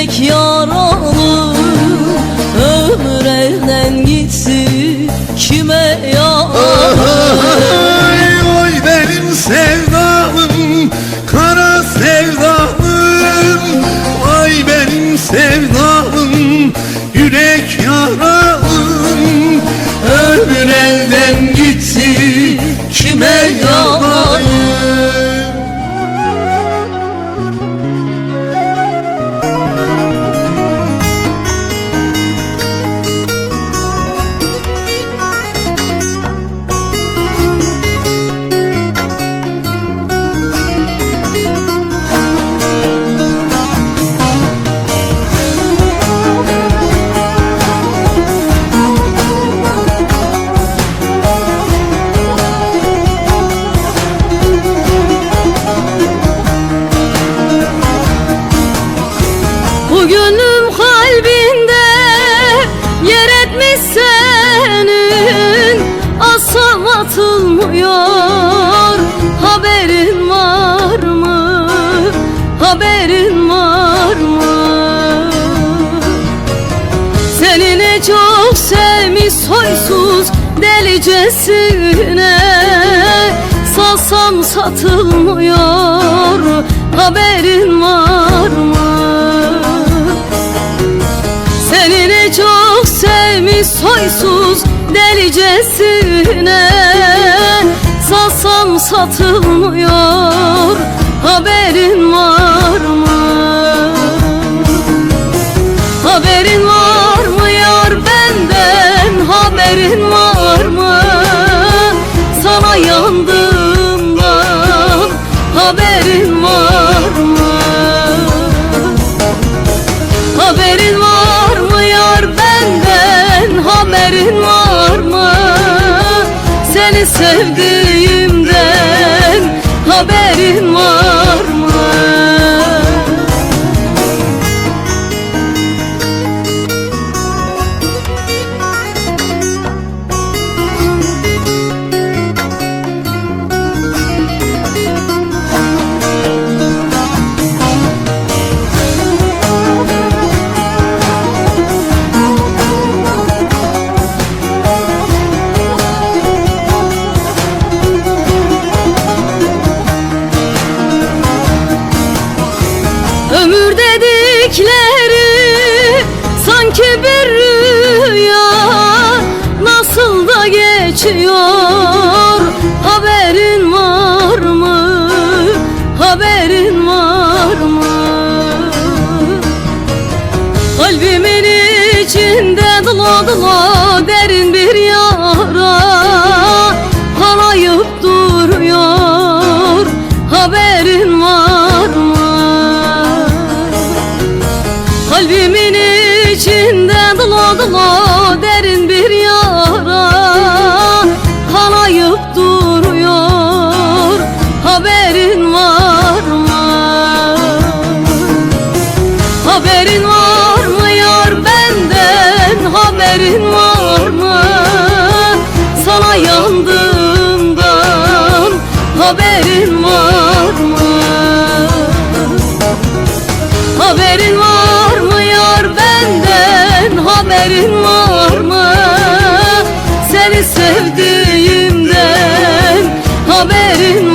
Yürek yaralı Ömür elden gitsin. Kime yaralı sevdalım Kara sevdalım Ay benim sevdalım Yürek yaralım Ömür elden gitti Kime yalan Asam atılmıyor Haberin var mı? Haberin var mı? Seni ne çok sevmiş soysuz delicesine Salsam satılmıyor Haberin var mı? Seni ne çok sevmiş soysuz delicesine satılmıyor Haberin var mı? Haberin var mı yar benden Haberin var mı? Sana yandığımdan Haberin var mı? Haberin var mı yar benden Haberin var mı Seni sevdiğimden dedikleri sanki bir rüya Nasıl da geçiyor haberin var mı? Haberin var mı? Kalbimin içinde dıla dıla Kalbimin içinde dıla dıla derin bir yara Kanayıp duruyor haberin var mı? Haberin var mı yar benden Haberin var mı Sana yandığımdan Haberin var mı Haberin var haberin var mı? Seni sevdiğimden haberin